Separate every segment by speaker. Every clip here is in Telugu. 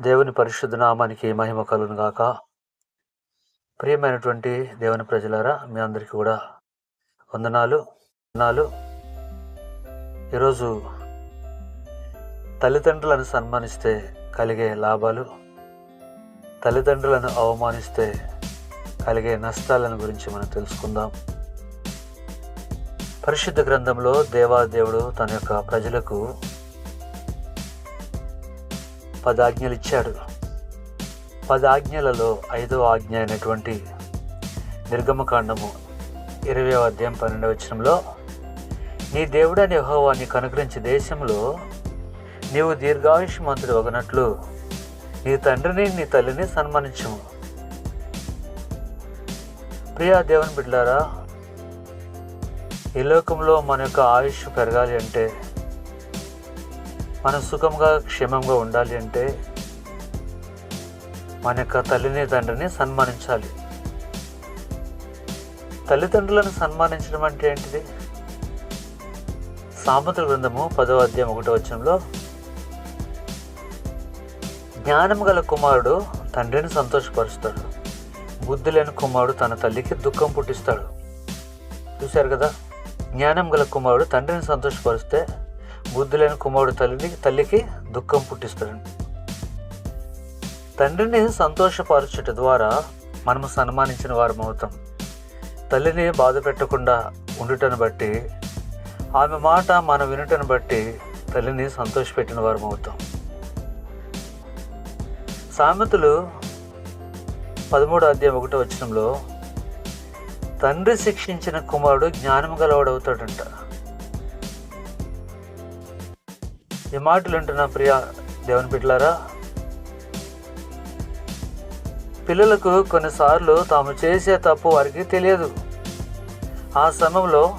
Speaker 1: దేవుని పరిశుద్ధ నామానికి మహిమ కలును గాక. ప్రియమైనటువంటి దేవుని ప్రజలారా మీ అందరికీ కూడా వందనాలు వందనాలు. ఈరోజు తల్లిదండ్రులను సన్మానిస్తే కలిగే లాభాలు తల్లిదండ్రులను అవమానిస్తే కలిగే నష్టాలను గురించి మనం తెలుసుకుందాం. పరిశుద్ధ గ్రంథంలో దేవాదేవుడు తన యొక్క ప్రజలకు పదాజ్ఞలు ఇచ్చాడు. పదాజ్ఞలలో ఐదో ఆజ్ఞ అయినటువంటి నిర్గమకాండము ఇరవై అధ్యాయం పన్నెండవ వచనంలో నీ దేవుడని యెహోవా నీకు అనుగ్రహించే దేశంలో నీవు దీర్ఘాయుష్మంతుడు ఒకనట్లు నీ తండ్రిని నీ తల్లిని సన్మానించము ప్రియా దేవుని బిడ్డారా ఈ లోకంలో మన యొక్క ఆయుష్ పెరగాలి అంటే మనం సుఖంగా క్షేమంగా ఉండాలి అంటే మన యొక్క తల్లిని తండ్రిని సన్మానించాలి. తల్లిదండ్రులను సన్మానించడం అంటే ఏంటిది? సామెతల గ్రంథము పదవ అధ్యాయం ఒకటో వచ్చంలో జ్ఞానం గల కుమారుడు తండ్రిని సంతోషపరుస్తాడు. బుద్ధి లేని కుమారుడు తన తల్లికి దుఃఖం పుట్టిస్తాడు. చూశారు కదా? జ్ఞానం గల కుమారుడు తండ్రిని సంతోషపరిస్తే బుద్ధి లేని కుమారుడు తల్లిని తల్లికి దుఃఖం పుట్టిస్తాడు తండ్రిని సంతోషపరచుట ద్వారా మనము సన్మానించిన వారం అవుతాం. తల్లిని బాధ పెట్టకుండా ఉండుటను బట్టి ఆమె మాట మనం వినుటను బట్టి తల్లిని సంతోషపెట్టిన వారం అవుతాం. సామెతలు పదమూడు అధ్యాయం ఒకటో వచ్చినంలో తండ్రి శిక్షించిన కుమారుడు జ్ఞానం గలవాడవుతాడంట. ఈ మాటలు వింటున్న ప్రియ దేవుని బిడ్డలారా పిల్లలకు కొన్నిసార్లు తాము చేసే తప్పు వారికి తెలియదు. ఆ సమయంలో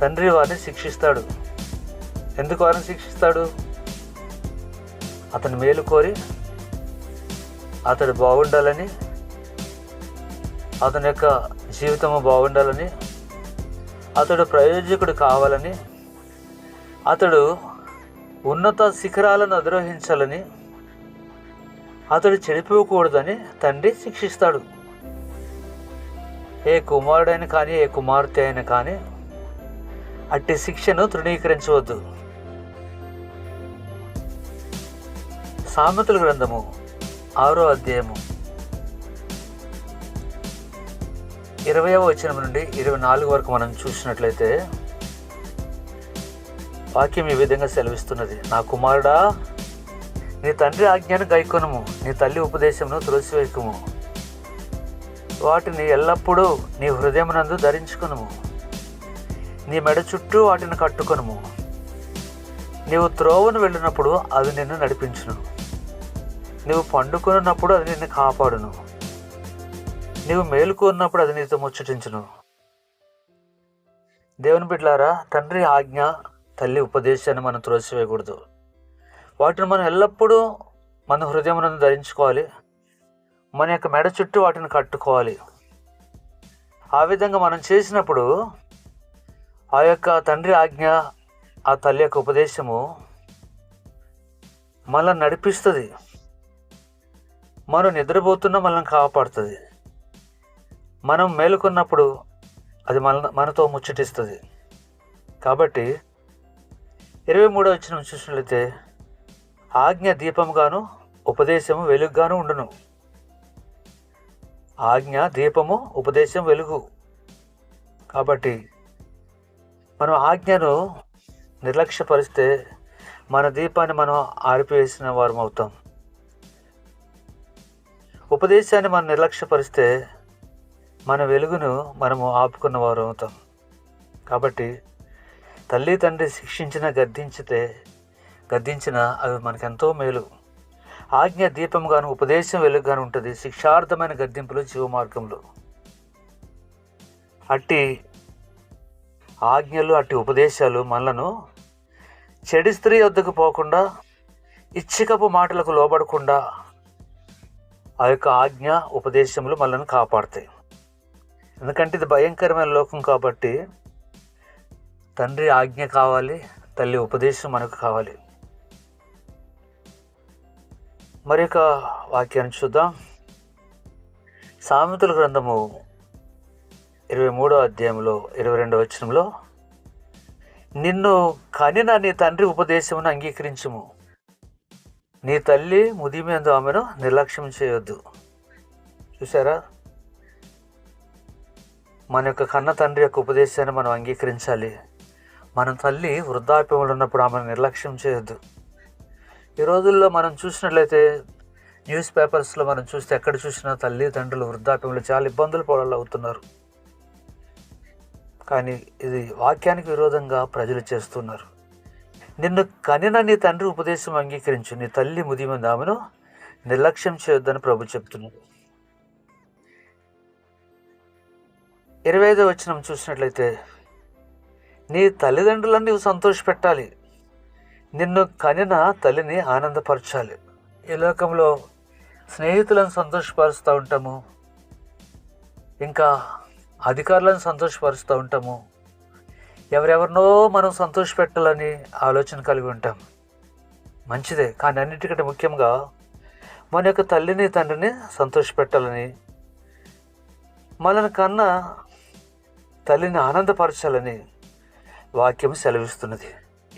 Speaker 1: తండ్రి వారిని శిక్షిస్తాడు. ఎందుకు వారిని శిక్షిస్తాడు? అతను మేలు కోరి అతడు బాగుండాలని అతని యొక్క జీవితము బాగుండాలని అతడు ప్రయోజకుడు కావాలని అతడు ఉన్నత శిఖరాలను అధిరోహించాలని అతడు చెడిపోకూడదని తండ్రి శిక్షిస్తాడు. ఏ కుమారుడైన కానీ ఏ కుమార్తె అయినా కానీ అట్టి శిక్షను తృణీకరించవద్దు. సామెతల గ్రంథము ఆరో అధ్యాయము ఇరవయవ వచనం నుండి ఇరవై నాలుగు వరకు మనం చూసినట్లయితే వాక్యం ఈ విధంగా సెలవిస్తున్నది. నా కుమారుడా నీ తండ్రి ఆజ్ఞను గైకొనుము. నీ తల్లి ఉపదేశమును త్రోసివేయకుము వాటిని ఎల్లప్పుడూ నీ హృదయమునందు ధరించుకునుము. నీ మెడ చుట్టూ వాటిని కట్టుకొనుము. నీవు త్రోవను వెళ్ళినప్పుడు అది నిన్ను నడిపించును. నీవు పండుకొనున్నప్పుడు అది నిన్ను కాపాడును. నీవు మేలుకున్నప్పుడు అది నీతో ముచ్చటించును. దేవుని బిడ్లారా తండ్రి ఆజ్ఞ తల్లి ఉపదేశాన్ని మనం త్రోసివేయకూడదు. వాటిని మనం ఎల్లప్పుడూ మన హృదయం ధరించుకోవాలి. మన యొక్క మెడ చుట్టూ వాటిని కట్టుకోవాలి. ఆ విధంగా మనం చేసినప్పుడు ఆ యొక్క తండ్రి ఆజ్ఞ ఆ తల్లి యొక్క ఉపదేశము మనల్ని నడిపిస్తుంది. మనం నిద్రపోతున్నా మనల్ని కాపాడుతుంది. మనం మేలుకున్నప్పుడు అది మన మనతో ముచ్చటిస్తుంది. కాబట్టి ఇరవై మూడో వచ్చిన చూసినట్లయితే ఆజ్ఞ దీపముగాను ఉపదేశము వెలుగుగాను ఉండును. ఆజ్ఞ దీపము ఉపదేశం వెలుగు. కాబట్టి మనం ఆజ్ఞను నిర్లక్ష్యపరిస్తే మన దీపాన్ని మనం ఆరిపివేసిన వారం అవుతాం. ఉపదేశాన్ని మనం నిర్లక్ష్యపరిస్తే మన వెలుగును మనము ఆపుకున్న వారు అవుతాం. కాబట్టి తల్లి తండ్రి శిక్షించిన గద్దించితే గద్దించిన అవి మనకెంతో మేలు. ఆజ్ఞ దీపంగాను ఉపదేశం వెలుగుగాను ఉంటుంది. శిక్షార్థమైన గద్దింపులు జీవమార్గంలో అట్టి ఆజ్ఞలు అట్టి ఉపదేశాలు మనలను చెడి స్త్రీ వద్దకు పోకుండా ఇచ్చికపు మాటలకు లోబడకుండా ఆ యొక్క ఆజ్ఞ ఉపదేశములు మనల్ని కాపాడతాయి. ఎందుకంటే ఇది భయంకరమైన లోకం కాబట్టి తండ్రి ఆజ్ఞ కావాలి తల్లి ఉపదేశం మనకు కావాలి. మరి ఒక వాక్యాన్ని చూద్దాం. సామెతల గ్రంథము ఇరవై మూడో అధ్యాయంలో ఇరవై రెండో వచనంలో నిన్ను కనిన నీ తండ్రి ఉపదేశమును అంగీకరించుము. నీ తల్లి ముదిమేందు ఆమెను నిర్లక్ష్యం చేయొద్దు. చూసారా మన యొక్క కన్న తండ్రి యొక్క ఉపదేశాన్ని మనం అంగీకరించాలి. మన తల్లి వృద్ధాప్యంలో ఉన్నప్పుడు ఆమెను నిర్లక్ష్యం చేయొద్దు. ఈ రోజుల్లో మనం చూసినట్లయితే న్యూస్ పేపర్స్లో మనం చూస్తే ఎక్కడ చూసినా తల్లి తండ్రులు వృద్ధాప్యంలో చాలా ఇబ్బందులు పడాలి అవుతున్నారు. కానీ ఇది వాక్యానికి విరోధంగా ప్రజలు చేస్తున్నారు. నిన్ను కనిన నీ తండ్రి ఉపదేశం అంగీకరించు. నీ తల్లి ముదిమంది ఆమెను నిర్లక్ష్యం చేయొద్దని ప్రభు చెప్తున్నాడు ఇరవై ఐదో వచనం చూసినట్లయితే నీ తల్లిదండ్రులను నీవు సంతోషపెట్టాలి. నిన్ను కనిన తల్లిని ఆనందపరచాలి. ఈ లోకంలో స్నేహితులను సంతోషపరుస్తూ ఉంటాము. ఇంకా అధికారులను సంతోషపరుస్తూ ఉంటాము. ఎవరెవరినో మనం సంతోషపెట్టాలని ఆలోచన కలిగి ఉంటాం. మంచిదే కానీ అన్నిటికంటే ముఖ్యంగా మన యొక్క తల్లిని తండ్రిని సంతోషపెట్టాలని మనని కన్నా తల్లిని ఆనందపరచాలని వాక్యం సెలవిస్తున్నది.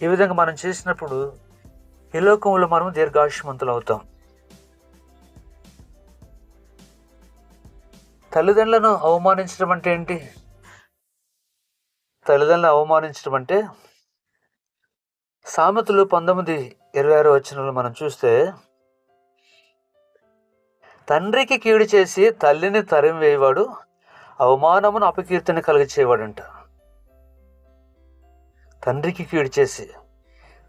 Speaker 1: ఈ విధంగా మనం చేసినప్పుడు ఈ లోకంలో మనం దీర్ఘాయుష్మంతులు అవుతాం తల్లిదండ్రులను అవమానించడం అంటే ఏంటి? తల్లిదండ్రులను అవమానించడం అంటే సామెతలు పంతొమ్మిది ఇరవై ఆరు వచ్చినలో మనం చూస్తే తండ్రికి కీడు చేసి తల్లిని తరిమి వేయవాడు అవమానమును అపకీర్తిని కలిగించేవాడంట తండ్రికి కీడు చేసి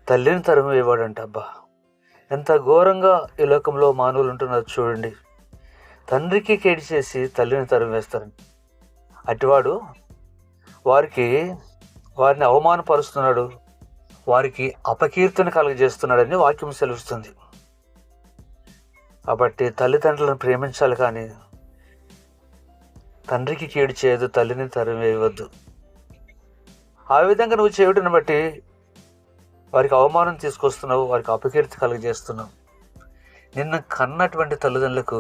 Speaker 1: తల్లిని తరిమివేవాడంట అబ్బా. ఎంత ఘోరంగా ఈ లోకంలో మానవులు ఉంటున్నారు చూడండి. తండ్రికి కేడి చేసి తల్లిని తరిమి అటువాడు వారికి వారిని అవమానపరుస్తున్నాడు. వారికి అపకీర్తిని కలుగజేస్తున్నాడని వాక్యం సెలవుస్తుంది కాబట్టి తల్లిదండ్రులను ప్రేమించాలి కానీ తండ్రికి కీడు చేయదు తల్లిని తరివేయవద్దు ఆ విధంగా నువ్వు చేయటం బట్టి వారికి అవమానం తీసుకొస్తున్నావు వారికి అపకీర్తి కలుగజేస్తున్నావు. నిన్ను కన్నటువంటి తల్లిదండ్రులకు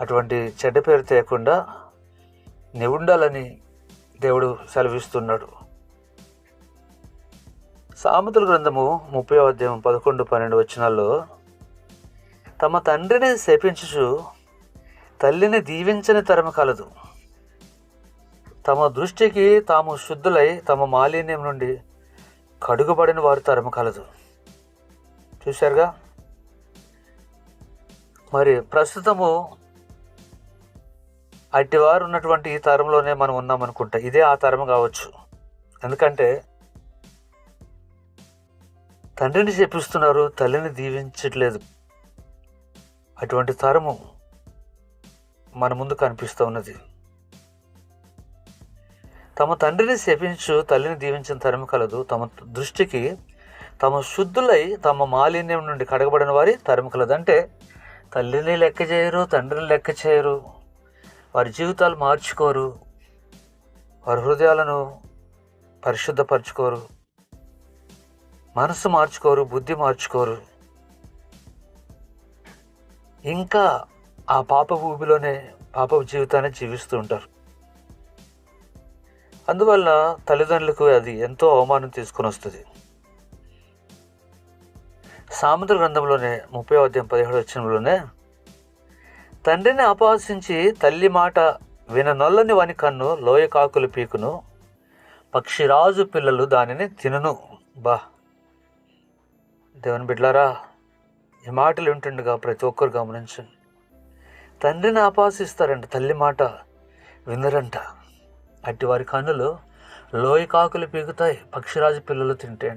Speaker 1: అటువంటి చెడ్డ పేరు తేకుండా నివుండాలని దేవుడు సెలవిస్తున్నాడు. సామెతల గ్రంథము ముప్పై అధ్యాయం పదకొండు పన్నెండు వచనాల్లో తమ తండ్రిని శపించుచు తల్లిని దీవించని తరమ కలదు. తమ దృష్టికి తాము శుద్ధులై తమ మాలిన్యం నుండి కడుగుబడిన వారు తరమ కలదు. చూశారుగా? మరి ప్రస్తుతము అట్టివారు ఉన్నటువంటి ఈ తరంలోనే మనం ఉన్నామనుకుంటా ఇదే ఆ తరం కావచ్చు. ఎందుకంటే తండ్రిని చెప్పిస్తున్నారు తల్లిని దీవించట్లేదు. అటువంటి తరము మన ముందు కనిపిస్తూ ఉన్నది. తమ తండ్రిని శపించు తల్లిని దీవించిన తరము కలదు. తమ దృష్టికి తమ శుద్ధులై తమ మాలిన్యం నుండి కడగబడిన వారి తరము కలదు. అంటే తల్లిని లెక్క చేయరు తండ్రిని లెక్క చేయరు. వారి జీవితాలు మార్చుకోరు. వారి హృదయాలను పరిశుద్ధపరచుకోరు. మనసు మార్చుకోరు బుద్ధి మార్చుకోరు. ఇంకా ఆ పాప ఊబిలోనే పాప జీవితాన్ని జీవిస్తూ ఉంటారు. అందువల్ల తల్లిదండ్రులకు అది ఎంతో అవమానం తీసుకొని వస్తుంది. సామెతల గ్రంథంలోనే ముప్పై అధ్యాయం పదిహేడు వచ్చినలోనే తండ్రిని అపహసించి తల్లి మాట విననొల్లని వాని కన్ను లోయ కాకులు పీకును పక్షిరాజు పిల్లలు దానిని తినును. బా. దేవుని బిడ్లారా ఈ మాటలు వింటుండగా ప్రతి ఒక్కరు గమనించండి. తండ్రిని ఆపాసిస్తారంట తల్లి మాట వినరంట. అట్టి వారి కన్నులు లోయ కాకులు పీకుతాయి పక్షిరాజు పిల్లలు తింటే.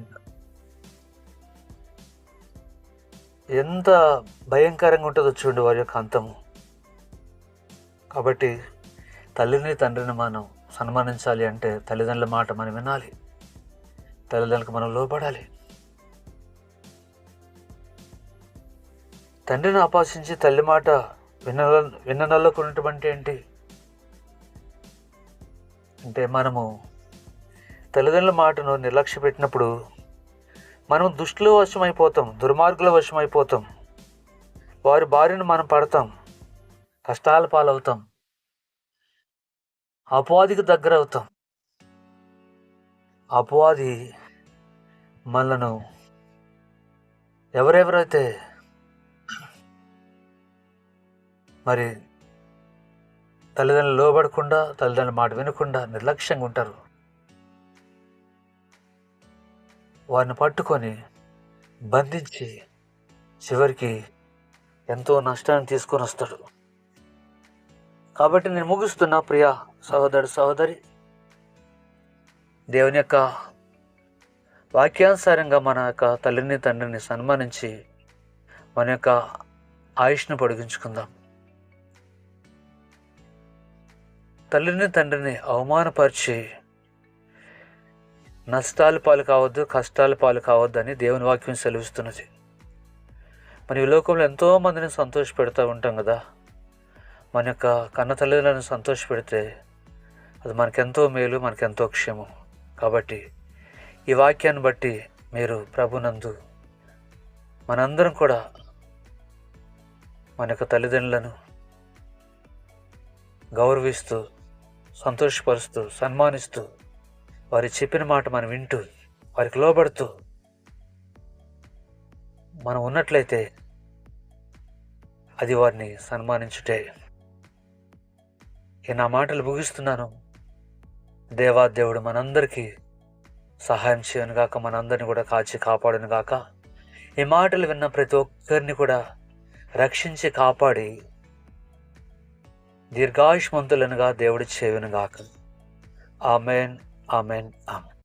Speaker 1: ఎంత భయంకరంగా ఉంటుందో చూడండి వారి యొక్క అంతము. కాబట్టి తల్లిని తండ్రిని మనం సన్మానించాలి అంటే తల్లిదండ్రుల మాట మనం వినాలి. తల్లిదండ్రులకు మనం లోపడాలి తండ్రిని ఆపాసించి తల్లి మాట విన విన్ననల్లకు ఉన్నటువంటి ఏంటి? అంటే మనము తల్లిదండ్రుల మాటను నిర్లక్ష్య పెట్టినప్పుడు మనం దుష్టుల వశమైపోతాం దుర్మార్గుల వశమైపోతాం. వారి బారిన మనం పడతాం కష్టాల పాలవుతాం అపవాదికి దగ్గర అవుతాం అపవాది మనను ఎవరెవరైతే మరి తల్లిదండ్రులు లోబడకుండా తల్లిదండ్రుల మాట వినకుండా నిర్లక్ష్యంగా ఉంటారు. వారిని పట్టుకొని బంధించి చివరికి ఎంతో నష్టాన్ని తీసుకొని వస్తాడు. కాబట్టి నేను ముగిస్తున్నా ప్రియ సహోదరు సహోదరి. దేవుని యొక్క వాక్యానుసారంగా మన యొక్క తల్లిని తండ్రిని సన్మానించి మన యొక్క ఆయుష్ను పొడిగించుకుందాం. తల్లిని తండ్రిని అవమానపరిచి నష్టాలు పాలు కావద్దు కష్టాలు పాలు కావద్దు అని దేవుని వాక్యం సెలవిస్తున్నది. మన ఈ లోకంలో ఎంతో మందిని సంతోష పెడతా ఉంటాం కదా? మన యొక్క కన్న తల్లిదండ్రులను సంతోష పెడితే అది మనకెంతో మేలు మనకెంతో క్షేమం. కాబట్టి ఈ వాక్యాన్ని బట్టి మీరు ప్రభునందు మనందరం కూడా మన యొక్క తల్లిదండ్రులను గౌరవిస్తూ సంతోషపరుస్తూ సన్మానిస్తూ వారి చెప్పిన మాట మనం వింటూ వారికి లోబడుతూ మనం ఉన్నట్లయితే అది వారిని సన్మానించుటే. ఈ నా మాటలు ముగిస్తున్నాను. దేవా దేవుడు మనందరికీ సహాయం చేయను గాక మనందరిని కూడా కాచి కాపాడును గాక. ఈ మాటలు విన్న ప్రతి ఒక్కరిని కూడా రక్షించి కాపాడి దీర్ఘాయుష్మంతులనుగా దేవుడి చేయునుగాక. Amen amen amen.